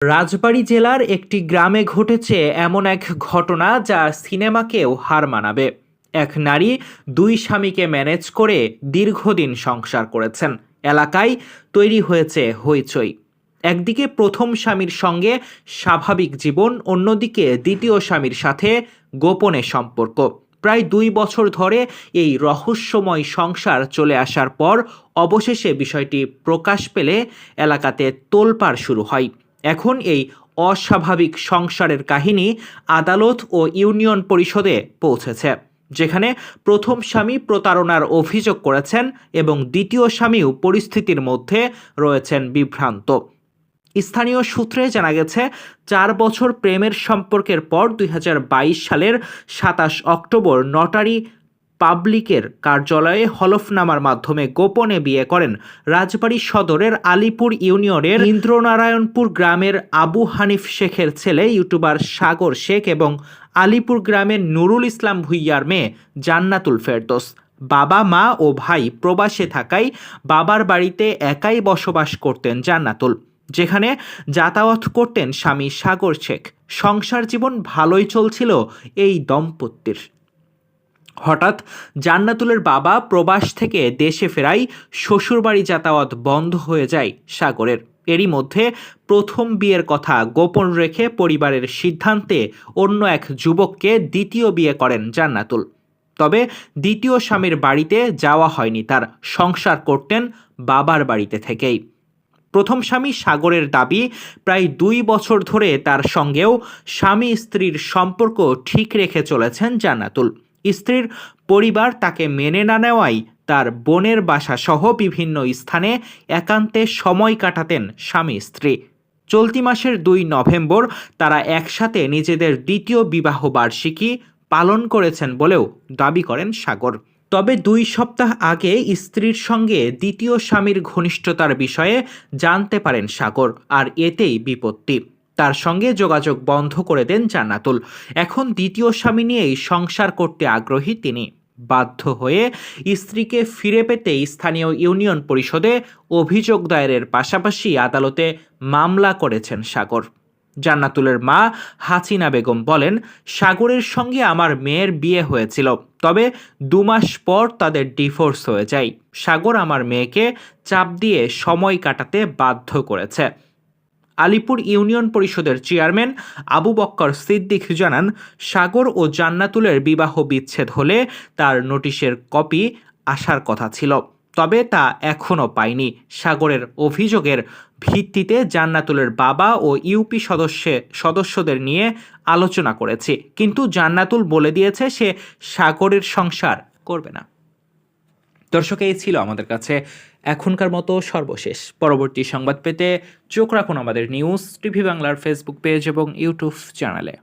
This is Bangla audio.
রাজবাড়ী জেলার একটি গ্রামে ঘটেছে এমন এক ঘটনা যা সিনেমাকেও হার মানাবে। এক নারী দুই স্বামীকে ম্যানেজ করে দীর্ঘদিন সংসার করেছেন। এলাকায় তৈরি হয়েছে হইচই। একদিকে প্রথম স্বামীর সঙ্গে স্বাভাবিক জীবন, অন্যদিকে দ্বিতীয় স্বামীর সাথে গোপনে সম্পর্ক। প্রায় দুই বছর ধরে এই রহস্যময় সংসার চলে আসার পর অবশেষে বিষয়টি প্রকাশ পেলে এলাকাতে তোলপাড় শুরু হয়। এখন এই অস্বাভাবিক সংসারের কাহিনী আদালত ও ইউনিয়ন পরিষদে পৌঁছেছে, যেখানে প্রথম স্বামী প্রতারণার অভিযোগ করেছেন এবং দ্বিতীয় স্বামীও পরিস্থিতির মধ্যে রয়েছেন বিভ্রান্ত। স্থানীয় সূত্রে জানা গেছে, চার বছর প্রেমের সম্পর্কের পর দুই হাজার বাইশ সালের সাতাশ অক্টোবর নটারি পাবলিকের কার্যালয়ে হলফনামার মাধ্যমে গোপনে বিয়ে করেন রাজবাড়ী সদরের আলিপুর ইউনিয়নের ইন্দ্রনারায়ণপুর গ্রামের আবু হানিফ শেখের ছেলে ইউটিউবার সাগর শেখ এবং আলিপুর গ্রামের নুরুল ইসলাম ভুইয়ার মেয়ে জান্নাতুল ফেরদোস। বাবা, মা ও ভাই প্রবাসে থাকায় বাবার বাড়িতে একাই বসবাস করতেন জান্নাতুল, যেখানে যাতায়াত করতেন স্বামী সাগর শেখ। সংসার জীবন ভালোই চলছিল এই দম্পতির। হঠাৎ জান্নাতুলের বাবা প্রবাস থেকে দেশে ফেরাই শ্বশুরবাড়ি যাতায়াত বন্ধ হয়ে যায় সাগরের। এরই মধ্যে প্রথম বিয়ের কথা গোপন রেখে পরিবারের সিদ্ধান্তে অন্য এক যুবককে দ্বিতীয় বিয়ে করেন জান্নাতুল। তবে দ্বিতীয় স্বামীর বাড়িতে যাওয়া হয়নি তার, সংসার করতেন বাবার বাড়িতে থেকেই। প্রথম স্বামী সাগরের দাবি, প্রায় দুই বছর ধরে তার সঙ্গেও স্বামী স্ত্রীর সম্পর্ক ঠিক রেখে চলেছেন জান্নাতুল। স্ত্রীর পরিবার তাকে মেনে না নেওয়ায় তার বোনের বাসা সহ বিভিন্ন স্থানে একান্তে সময় কাটাতেন স্বামী স্ত্রী। চলতি মাসের দুই নভেম্বর তারা একসাথে নিজেদের দ্বিতীয় বিবাহ বার্ষিকী পালন করেছেন বলেও দাবি করেন সাগর। তবে দুই সপ্তাহ আগে স্ত্রীর সঙ্গে দ্বিতীয় স্বামীর ঘনিষ্ঠতার বিষয়ে জানতে পারেন সাগর, আর এতেই বিপত্তি। তার সঙ্গে যোগাযোগ বন্ধ করে দেন জান্নাতুল। এখন দ্বিতীয় স্বামী নিয়েই সংসার করতে আগ্রহী তিনি। বাধ্য হয়ে স্ত্রীকে ফিরে পেতে স্থানীয় ইউনিয়ন পরিষদে অভিযোগ দায়েরের পাশাপাশি আদালতে মামলা করেছেন সাগর। জান্নাতুলের মা হাসিনা বেগম বলেন, সাগরের সঙ্গে আমার মেয়ের বিয়ে হয়েছিল, তবে দু মাস পর তাদের ডিভোর্স হয়ে যায়। সাগর আমার মেয়েকে চাপ দিয়ে সময় কাটাতে বাধ্য করেছে। আলিপুর ইউনিয়ন পরিষদের চেয়ারম্যান আবু বক্কর সিদ্দিক জানান, সাগর ও জান্নাতুলের বিবাহ বিচ্ছেদ হলে তার নোটিশের কপি আসার কথা ছিল, তবে তা এখনও পায়নি। সাগরের অভিযোগের ভিত্তিতে জান্নাতুলের বাবা ও ইউপি সদস্যে, সদস্যদের নিয়ে আলোচনা করেছে, কিন্তু জান্নাতুল বলে দিয়েছে সে সাগরের সংসার করবে না। দর্শক এই ছিল আমাদের কাছে এখনকার মতো সর্বশেষ। পরবর্তী সংবাদ পেতে চোখ রাখুন আমাদের নিউজ টিভি বাংলার ফেসবুক পেজ এবং ইউটিউব চ্যানেলে